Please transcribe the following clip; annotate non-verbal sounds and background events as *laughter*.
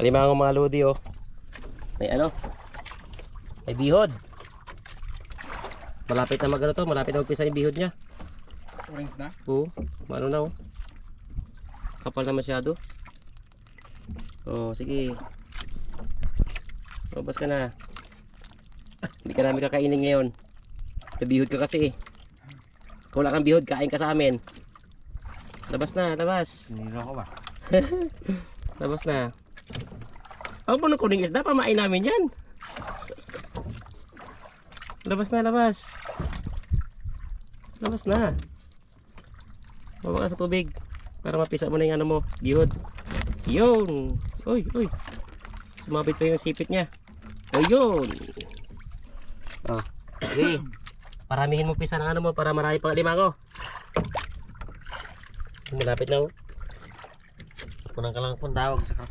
Alimango mga lodi oh. May ano? May bihod. Malapit na magano to, malapit na magpisa yung bihod niya. Orange na? Oo, ano na oh. Kapal na masyado. Oh, sige. Labas ka na. Hindi ka namin kakainin ngayon. Nabihod ka kasi eh. Kung wala kang bihod, kain ka sa amin. Labas na, labas. Sinira ko ba? *laughs* Labas na. Ang puno kuning isda, pamain namin yan. Labas na, labas. Labas na. Baba ka sa tubig. Para mapisa mo na yung ano mo, bihod. Yun. Uy, uy. Sumabit pa yung sipit niya. Ayun. Oh. Sige. Paramihin mo pisa ng ano mo para marami pang limango. Malapit na oh. Kunang ka lang kung tawag sa